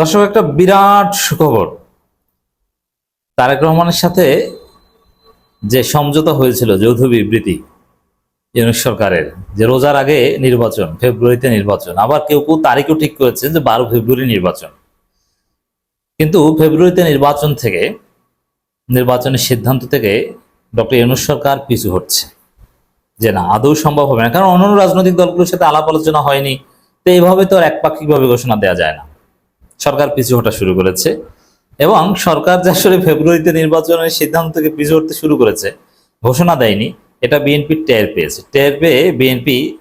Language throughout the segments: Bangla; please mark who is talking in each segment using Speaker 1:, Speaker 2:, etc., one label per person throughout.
Speaker 1: দর্শক, একটা বিরাট সুখবর। তারেক রহমানের সাথে যে সমঝোতা হয়েছিল যৌথ বিবৃতি ইউনিট সরকারের, যে রোজার আগে নির্বাচন, ফেব্রুয়ারিতে নির্বাচন, আবার কেউ কেউ তারিখও ঠিক করেছে যে বারো ফেব্রুয়ারি নির্বাচন। কিন্তু ফেব্রুয়ারিতে নির্বাচন থেকে, নির্বাচনের সিদ্ধান্ত থেকে ডক্টর ইউনুস সরকার পিছু হচ্ছে যে না, আদৌ সম্ভব হবে না। কারণ অন্যান্য রাজনৈতিক দলগুলোর সাথে আলাপ আলোচনা হয়নি। তো এইভাবে তো আর একপাক্ষিকভাবে ঘোষণা দেওয়া যায় না। সরকার পিছু হটা শুরু করেছে। এবং সরকার যে আসলে ফেব্রুয়ারিতে নির্বাচনের সিদ্ধান্ত থেকে পিছু হতে শুরু করেছে, ঘোষণা দেয়নি, এটা বিএনপি টের পেয়েছে। টের পেয়ে বিএনপি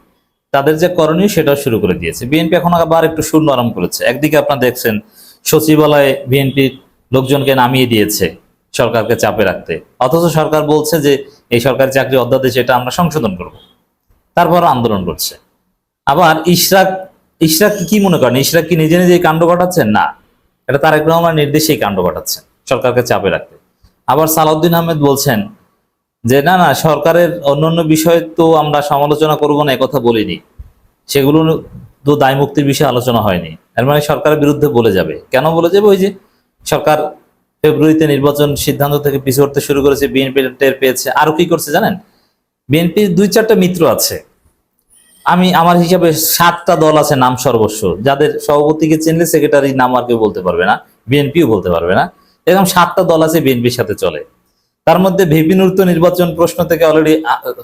Speaker 1: তাদের যে করণীয় সেটাও শুরু করে দিয়েছে। বিএনপি এখন আবার একটু সুর নরম করেছে। একদিকে আপনারা দেখছেন সচিবালয়ে বিএনপির লোকজনকে নামিয়ে দিয়েছে সরকারকে চাপে রাখতে। অথচ সরকার বলছে যে, এই সরকারি চাকরি অধ্যাদেশ, এটা আমরা সংশোধন করব। তারপর আন্দোলন করছে। আবার ইশরাক ইশরাক কি মনে করেন? ইশরাক কি নিজে নিজে কাণ্ড ঘটাচ্ছেন? না। এটা তারেক রহমান নির্দেশেই কাণ্ড ঘটাচ্ছেন, সরকারকে চাপে রাখতে। আবার সালাউদ্দিন আহমেদ বলছেন যে, না না, সরকারের অন্যান্য বিষয়ে তো আমরা সমালোচনা করব না কথা বলিনি। সেগুলো তো দায় মুক্তির বিষয়ে আলোচনা হয়নি। এর মানে সরকারের বিরুদ্ধে বলে যাবে। কেন বলে যাবে? ওই যে সরকার ফেব্রুয়ারিতে নির্বাচন সিদ্ধান্ত থেকে পিছু হতে শুরু করেছে, বিএনপি টের পেয়েছে। আরও কি করছে জানেন? বিএনপির দুই চারটা মিত্র আছে। আমি, আমার হিসাবে সাতটা দল আছে নাম সর্বস্ব। যাদের সভাপতিকে চিনলে সেক্রেটারি নাম আর কেউ বলতে পারবে না, বিএনপিও বলতে পারবে না। এরকম সাতটা দল আছে বিএনপির সাথে চলে। তার মধ্যে ভিপিনুর তো নির্বাচন প্রশ্ন থেকে অলরেডি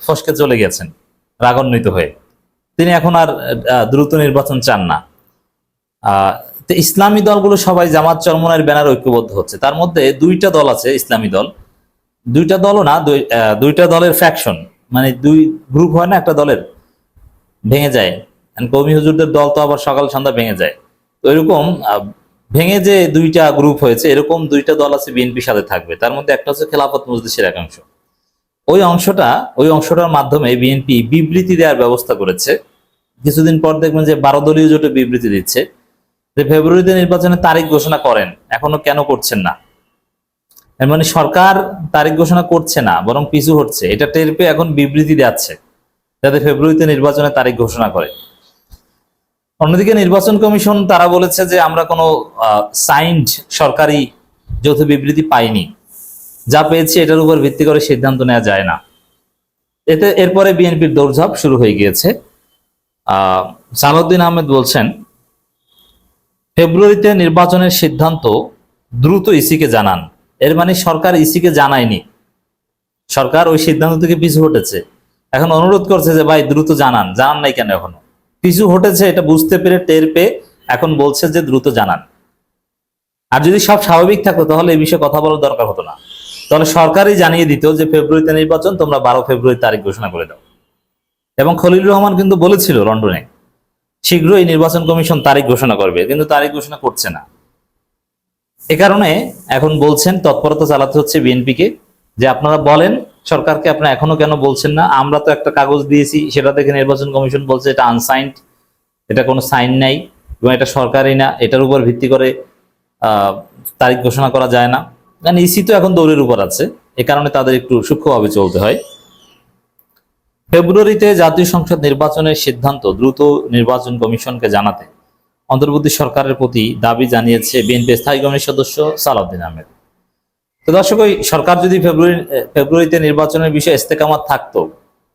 Speaker 1: ফসকে চলে গেছেন, রাগান্বিত হয়ে। তিনি এখন আর দ্রুত নির্বাচন চান না। তো ইসলামী দলগুলো সবাই জামাত চরমনের ব্যানার ঐক্যবদ্ধ হচ্ছে। তার মধ্যে দুইটা দল আছে ইসলামী দল। দুইটা দলও না দুইটা দলের ফ্যাকশন মানে দুই গ্রুপ হয় না, একটা দলের। ভেঙে যায়। কৌমি হুজুরদের দল তো আবার সকাল সন্ধ্যা ভেঙে যায়। তো এরকম ভেঙে যে দুইটা গ্রুপ হয়েছে, এরকম দুইটা দল আছে বিএনপির সাথে থাকবে। তার মধ্যে একটা হচ্ছে খেলাফত মজলিসের একাংশ ওই অংশটা, ওই অংশটার মাধ্যমে বিএনপি বিবৃতি দেওয়ার ব্যবস্থা করেছে। কিছুদিন পর দেখবেন যে বারো দলীয় জোটে বিবৃতি দিচ্ছে যে ফেব্রুয়ারিতে নির্বাচনের তারিখ ঘোষণা করেন, এখনও কেন করছেন না? মানে সরকার তারিখ ঘোষণা করছে না, বরং পিছু হচ্ছে এটা টের পেয়ে এখন বিবৃতি যাচ্ছে যাতে ফেব্রুয়ারিতে নির্বাচনের তারিখ ঘোষণা করে। অন্যদিকে নির্বাচন কমিশন তারা বলেছে যে আমরা কোনো সাইন্ড সরকারি যৌথ বিবৃতি পাইনি। যা পেয়েছি এটার উপর ভিত্তি করে সিদ্ধান্ত নেওয়া যায় না। এতে এরপরে বিএনপির দৌড়ঝাঁপ শুরু হয়ে গিয়েছে। সালাউদ্দিন আহমেদ বলছেন, ফেব্রুয়ারিতে নির্বাচনের সিদ্ধান্ত দ্রুত ইসিকে জানান। এর মানে সরকার ইসিকে জানায়নি। সরকার ওই সিদ্ধান্ত থেকে পিছু হটেছে। এখন অনুরোধ করছে যে, ভাই, দ্রুত জানান। জানান নাই কেন এখনও? পিছু হটেছে, এটা বুঝতে পেরে টের পেয়ে এখন বলছে যে, দ্রুত জানান। আর যদি সব স্বাভাবিক থাকতো, তাহলে এই বিষয়ে কথা বলার দরকার হতো না। তাহলে সরকারই জানিয়ে দিত যে, ফেব্রুয়ারিতে নির্বাচন, তোমরা বারো ফেব্রুয়ারি তারিখ ঘোষণা করে দাও। এবং খলিলুর রহমান কিন্তু বলেছিল লন্ডনে, শীঘ্রই নির্বাচন কমিশন তারিখ ঘোষণা করবে। কিন্তু তারিখ ঘোষণা করছে না। এ কারণে এখন বলছেন, তৎপরতা চালাতে হচ্ছে বিএনপিকে যে, আপনারা বলেন সরকারকে আপনারা এখনও কেন বলছেন না? আমরা তো একটা কাগজ দিয়েছি, সেটা থেকে নির্বাচন কমিশন বলছে এটা আনসাইন্ড এটা কোনো সাইন নাই এবং এটা সরকারি না, এটার উপর ভিত্তি করে তারিখ ঘোষণা করা যায় না। কারণ ইসি তো এখন দৌড়ের উপর আছে, এ কারণে তাদের একটু সূক্ষ্মভাবে চলতে হয়। ফেব্রুয়ারিতে জাতীয় সংসদ নির্বাচনের সিদ্ধান্ত দ্রুত নির্বাচন কমিশনকে জানাতে অন্তর্বর্তী সরকারের প্রতি দাবি জানিয়েছে বিএনপি স্থায়ী কমিটির সদস্য সালাউদ্দিন আহমেদ। তো দর্শক, ওই সরকার যদি ফেব্রুয়ারি, ফেব্রুয়ারিতে নির্বাচনের বিষয়ে ইস্তেকামাত থাকতো,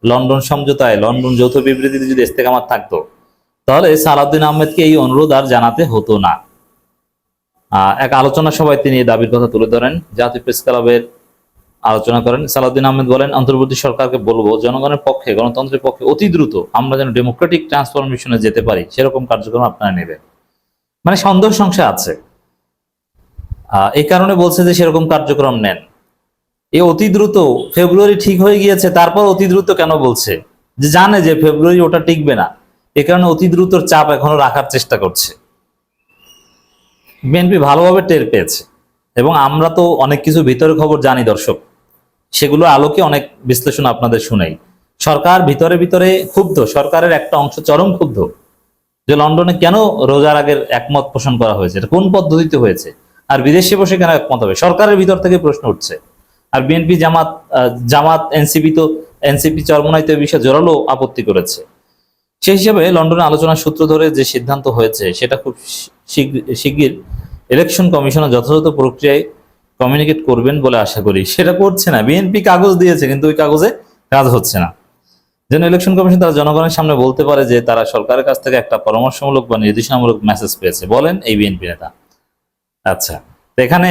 Speaker 1: লন্ডন সমঝোতায়, লন্ডন যৌথ বিবৃতিতে যদি ইস্তেকামাত থাকতো, তাহলে সালাউদ্দিন আহমেদকে এই অনুরোধ আর জানাতে হতো না। এক আলোচনা সভায় তিনি দাবির কথা তুলে ধরেন। জাতীয় প্রেস ক্লাবের আলোচনা করেন। সালাউদ্দিন আহমেদ বলেন, অন্তর্বর্তী সরকারকে বলব, জনগণের পক্ষে, গণতন্ত্রের পক্ষে অতি দ্রুত আমরা যেন ডেমোক্রেটিক ট্রান্সফরমেশনে যেতে পারি, সেরকম কার্যক্রম আপনারা নেবেন। মানে সন্দেহ সংশয় আছে। এই কারণে বলছে যে সেরকম কার্যক্রম নেন। এই অতি দ্রুত, ফেব্রুয়ারি ঠিক হয়ে গিয়েছে, তারপর অতি দ্রুত কেন বলছে? যে জানে যে ফেব্রুয়ারি ওটা টিকবে না। এ কারণে অতি দ্রুতর চাপ এখনও রাখার চেষ্টা করছে। বিএনপি ভালোভাবে টের পেয়েছে, এবং আমরা তো অনেক কিছু ভিতরে খবর জানি দর্শক। সেগুলো আলোকে অনেক বিশ্লেষণ আপনাদের শুনাই। সরকার ভিতরে ভিতরে ক্ষুব্ধ, সরকারের একটা অংশ চরম ক্ষুব্ধ, যে লন্ডনে কেন রোজার আগের একমত পোষণ করা হয়েছে? এটা কোন পদ্ধতিতে হয়েছে? আর বিদেশে বসে কেন একমত হবে? সরকারের ভিতর থেকে প্রশ্ন উঠছে। আর বিএনপি জামাত জামাত, এনসিপি তো, এনসিপি চরমনাই তো বিষয়ে জোরালো আপত্তি করেছে। সেই হিসাবে লন্ডনে আলোচনার সূত্র ধরে যে সিদ্ধান্ত হয়েছে, সেটা খুব শিগগির ইলেকশন কমিশনের যথাযথ প্রক্রিয়ায় কমিউনিকেট করবেন বলে আশা করি। সেটা করছে না। বিএনপি কাগজ দিয়েছে, কিন্তু ওই কাগজে কাজ হচ্ছে না। যেন ইলেকশন কমিশন তারা জনগণের সামনে বলতে পারে যে, তারা সরকারের কাছ থেকে একটা পরামর্শমূলক বা নির্দেশনামূলক মেসেজ পেয়েছে। বলেন এই বিএনপি নেতা। আচ্ছা এখানে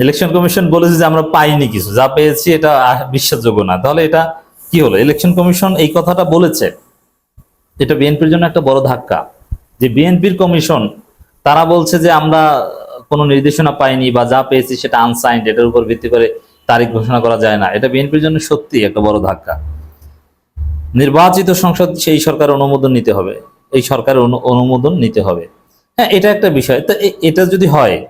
Speaker 1: ইলেকশন কমিশন বলেছে যে আমরা পাইনি কিছু, যা পেয়েছি এটা বিশ্বাসযোগ্য না। তাহলে এটা কি হলো? ইলেকশন কমিশন এই কথাটা বলেছে, এটা বিএনপির জন্য একটা বড় ধাক্কা। যে বিএনপির কমিশন তারা বলছে যে আমরা কোনো নির্দেশনা পাইনি বা যা পেয়েছি সেটা আনসাইন্ড এটার উপর ভিত্তি করে তারিখ ঘোষণা করা যায় না। এটা বিএনপির জন্য সত্যি একটা বড় ধাক্কা। নির্বাচিত সংসদ সেই সরকারের অনুমোদন নিতে হবে। এই সরকারের অনু- অনুমোদন নিতে হবে। হ্যাঁ এটা একটা বিষয়। তো এটা যদি হয়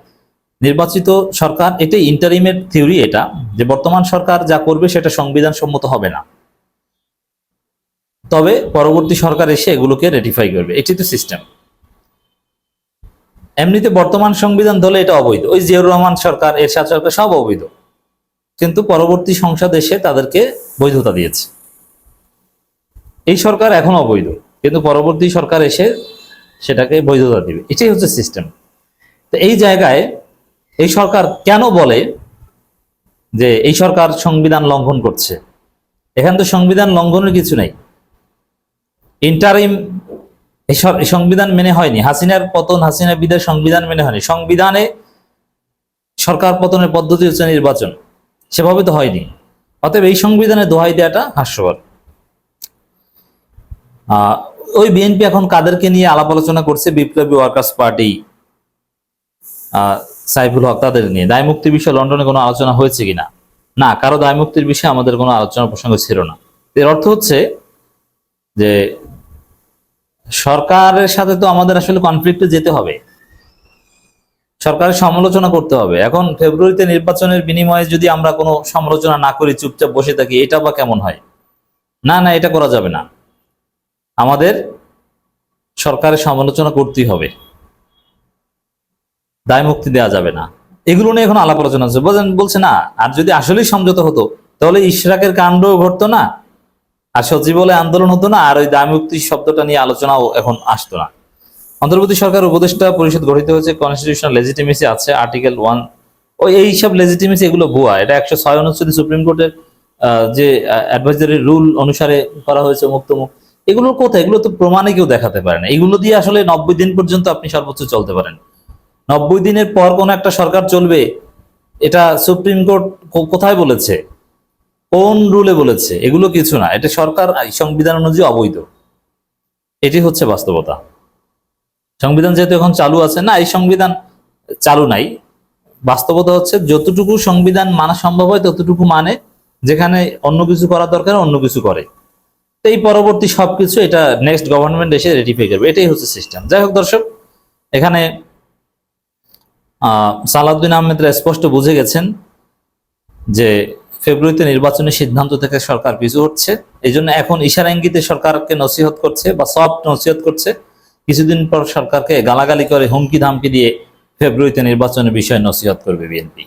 Speaker 1: নির্বাচিত সরকার এটাই ইন্টারিমের থিওরি এটা, যে বর্তমান সরকার যা করবে সেটা সংবিধান সম্মত হবে না। তবে পরবর্তী সরকার এসে এগুলোকে রেটিফাই করবে। এটি তো সিস্টেম এমনিতে বর্তমান সংবিধান দলে এটা অবৈধ। ওই জিয়াউর রহমান সরকার, এরশাদ সরকার সব অবৈধ। কিন্তু পরবর্তী সংসদ এসে তাদেরকে বৈধতা দিয়েছে। এই সরকার এখন অবৈধ, কিন্তু পরবর্তী সরকার এসে সেটাকে বৈধতা দিবে। এটাই হচ্ছে সিস্টেম তো এই জায়গায় এই সরকার কেন বলে যে এই সরকার সংবিধান লঙ্ঘন করছে? এখানে তো সংবিধান লঙ্ঘনের কিছু নেই। ইন্টারিম এই সব- এই সংবিধান মেনে হয়নি। হাসিনার পতন হাসিনা বিদায় সংবিধান মেনে হয়নি। সংবিধানে সরকার পতনের পদ্ধতি হচ্ছে নির্বাচন। সেভাবে তো হয়নি। অতএব এই সংবিধানে দোহাই দেওয়াটা হাস্যকর। ওই বিএনপি এখন কাদেরকে নিয়ে আলাপ আলোচনা করছে? বিপ্লবী ওয়ার্কার্স পার্টি। সাইফুল হক তাদের নিয়ে। দায় মুক্তির বিষয়ে লন্ডনে কোনো আলোচনা হয়েছে কিনা? না, কারও দায় মুক্তির বিষয়ে আমাদের কোনো আলোচনা প্রসঙ্গ ছিল না। এর অর্থ হচ্ছে যে সরকারের সাথে তো আমাদের আসলে কনফ্লিক্টে যেতে হবে। সরকারের সমালোচনা করতে হবে। এখন ফেব্রুয়ারিতে নির্বাচনের বিনিময়ে যদি আমরা কোনো সমালোচনা না করি, চুপচাপ বসে থাকি, এটা বা কেমন হয়? না না, এটা করা যাবে না। আমাদের সরকারের সমালোচনা করতেই হবে। দায় মুক্তি দেওয়া যাবে না। এগুলো নিয়ে এখন আলাপ আলোচনা হচ্ছে। বলছেন বলছে না, আর যদি আসলেই সমঝোতা হতো, তাহলে ইশরাকের কাণ্ড ঘটতো না, আর সচিবালয় আন্দোলন হতো না, আর ওই দায় মুক্তি শব্দটা নিয়ে আলোচনাও এখন আসতো না। অন্তর্বর্তী সরকার, উপদেষ্টা পরিষদ গঠিত হয়েছে কনস্টিটিউশনাল লেজিটিমেসি আছে আর্টিকেল ওয়ান ওই এইসব লেজিটিমেসি এগুলো ভুয়া। এটা একশো ছয় অনুচ্ছেদে সুপ্রিম কোর্টের যে অ্যাডভাইজারি রুল অনুসারে করা হয়েছে মুক্ত মুখ এগুলো কোথায় এগুলো তো প্রমাণে কেউ দেখাতে পারে না। এগুলো দিয়ে আসলে নব্বই দিন পর্যন্ত আপনি সর্বোচ্চ চলতে পারেন। নব্বই দিনের পর কোন একটা সরকার চলবে, এটা সুপ্রিম কোর্ট কোথায় বলেছে? কোন রুলে বলেছে? এগুলো কিছু না, এটা সরকার সংবিধান অনুযায়ী অবৈধ। এটি হচ্ছে বাস্তবতা। সংবিধান যেহেতু এখন চালু আছে, না, এই সংবিধান চালু নাই। বাস্তবতা হচ্ছে যতটুকু সংবিধান মানা সম্ভব হয়, ততটুকু মানে যেখানে অন্য কিছু করা দরকার, অন্য কিছু করে। এই পরবর্তী সবকিছু, এটা নেক্সট গভর্নমেন্ট এসে রেটিফাই করবে। এটাই হচ্ছে সিস্টেম যাই হোক দর্শক, এখানে সালাউদ্দিন আহমেদরা স্পষ্ট বুঝে গেছেন যে ফেব্রুয়ারিতে নির্বাচনী সিদ্ধান্ত থেকে সরকার পিছু হচ্ছে। এই জন্য এখন ইশারা ইঙ্গিতে সরকারকে নসিহত করছে বা সব নসিহত করছে। কিছুদিন পর সরকারকে গালাগালি করে হুমকি ধামকি দিয়ে ফেব্রুয়ারিতে নির্বাচনের বিষয়ে নসিহত করবে বিএনপি।